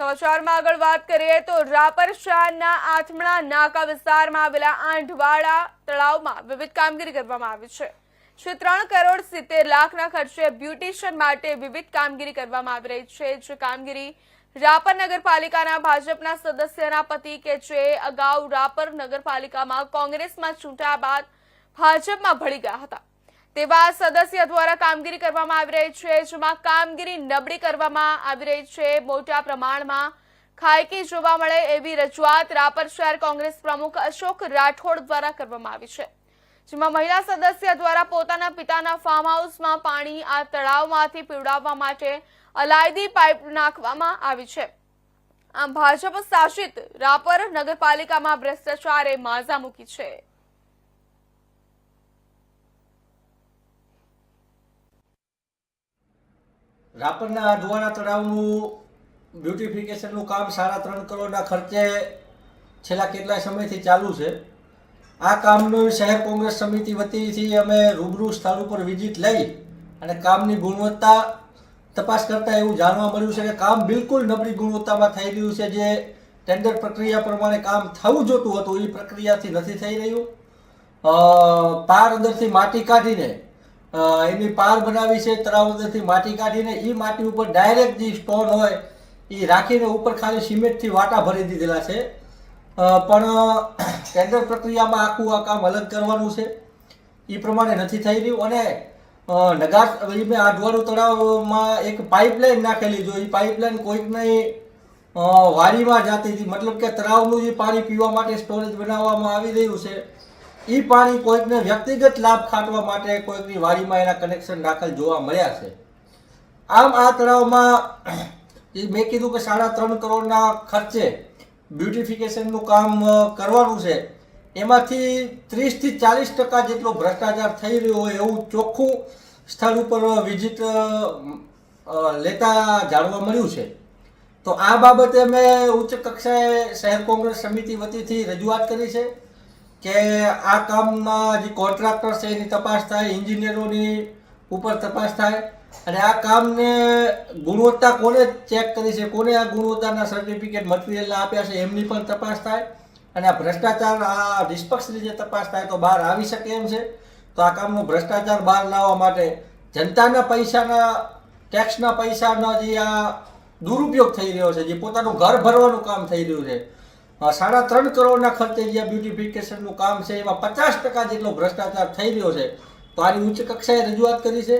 સમાચારમાં આગળ વાત કરીએ તો રાપર શહેરના આથમણા નાકા વિસ્તારમાં આવેલા આંઢવાડા તળાવમાં વિવિધ કામગીરી કરવામાં આવી છે. છે ત્રણ કરોડ સિત્તેર લાખના ખર્ચે બ્યુટિશિયન માટે વિવિધ કામગીરી કરવામાં આવી રહી છે. જે કામગીરી રાપર નગરપાલિકાના ભાજપના સદસ્યના પતિ કે જે અગાઉ રાપર નગરપાલિકામાં કોંગ્રેસમાં ચૂંટાયા બાદ ભાજપમાં ભળી ગયા હતા. તેવા સદસ્ય દ્વારા કામગીરી કરવામાં આવી રહી છે, જેમાં કામગીરી નબળી કરવામાં આવી રહી છે. મોટા પ્રમાણમાં ખાયકી જોવા મળે એવી રજૂઆત રાપર શહેર કોંગ્રેસ પ્રમુખ અશોક રાઠોડ દ્વારા કરવામાં આવી છે. જેમાં મહિલા સદસ્ય દ્વારા પોતાના પિતાના ફાર્મ હાઉસમાં પાણી આ તળાવમાંથી પીવડાવવા માટે અલાયદી પાઇપ નાખવામાં આવી છે. આમ ભાજપ શાસિત રાપર નગરપાલિકામાં ભ્રષ્ટાચારે માઝા મૂકી છે. રાપરના આઢવાના તળાવનું બ્યુટિફિકેશનનું કામ સાડા ત્રણ કરોડના ખર્ચે છેલ્લા કેટલાય સમયથી ચાલુ છે. આ કામનું શહેર કોંગ્રેસ સમિતિ વતીથી અમે રૂબરૂ સ્થળ ઉપર વિઝિટ લઈ અને કામની ગુણવત્તા તપાસ કરતાં એવું જાણવા મળ્યું છે કે કામ બિલકુલ નબળી ગુણવત્તામાં થઈ રહ્યું છે જે ટેન્ડર પ્રક્રિયા પ્રમાણે કામ થવું જોતું હતું. એ પ્રક્રિયાથી નથી થઈ રહ્યું. પાર અંદરથી માટી કાઢીને એની પાર બનાવી છે તળાવ અંદરથી માટી કાઢીને એ માટી ઉપર ડાયરેક્ટ જે સ્ટોન હોય એ રાખીને ઉપર ખાલી સિમેન્ટથી વાટા ભરી દીધેલા છે. પણ ટેન્ડર પ્રક્રિયામાં આખું આ કામ અલગ કરવાનું છે. એ પ્રમાણે નથી થઈ રહ્યું અને નગાર મેં આઢવાડું તળાવમાં એક પાઇપલાઇન નાખેલી જો એ પાઇપલાઇન નહીં વારીમાં જાતી હતી. મતલબ કે તળાવનું જે પાણી પીવા માટે સ્ટોરેજ બનાવવામાં આવી રહ્યું છે. એ પાણી કોઈકને વ્યક્તિગત લાભ ખાટવા માટે કોઈકની વાડીમાં એના કનેક્શન દાખલ જોવા મળ્યા છે. આમ આ તળાવમાં મેં કીધું કે સાડા ત્રણ કરોડના ખર્ચે બ્યુટિફિકેશનનું કામ કરવાનું છે. એમાંથી ત્રીસથી ચાલીસ ટકા જેટલો ભ્રષ્ટાચાર થઈ રહ્યો હોય એવું ચોખ્ખું સ્થળ ઉપર વિઝિટ લેતા જાણવા મળ્યું છે. તો આ બાબતે મેં ઉચ્ચ કક્ષાએ શહેર કોંગ્રેસ સમિતિ વતીથી રજૂઆત કરી છે. કે આ કામના જે કોન્ટ્રાક્ટર છે એની તપાસ થાય, એન્જિનિયરોની ઉપર તપાસ થાય, અને આ કામને ગુણવત્તા કોને ચેક કરી છે, કોને આ ગુણવત્તાના સર્ટિફિકેટ મટીરિયલના આપ્યા છે, એમની પણ તપાસ થાય, અને આ ભ્રષ્ટાચાર, આ નિષ્પક્ષ રીતે તપાસ થાય તો બહાર આવી શકે એમ છે. તો આ કામનો ભ્રષ્ટાચાર બહાર લાવવા માટે જનતાના પૈસાના ટેક્સના પૈસાનો જે આ દુરુપયોગ થઈ રહ્યો છે, જે પોતાનું ઘર ભરવાનું કામ થઈ રહ્યું છે સાડા ત્રણ કરોડના ખર્ચે જે બ્યુટિફિકેશનનું કામ છે, એમાં પચાસ ટકા જેટલો ભ્રષ્ટાચાર થઈ રહ્યો છે, તો આની ઉચ્ચ કક્ષાએ રજૂઆત કરી છે?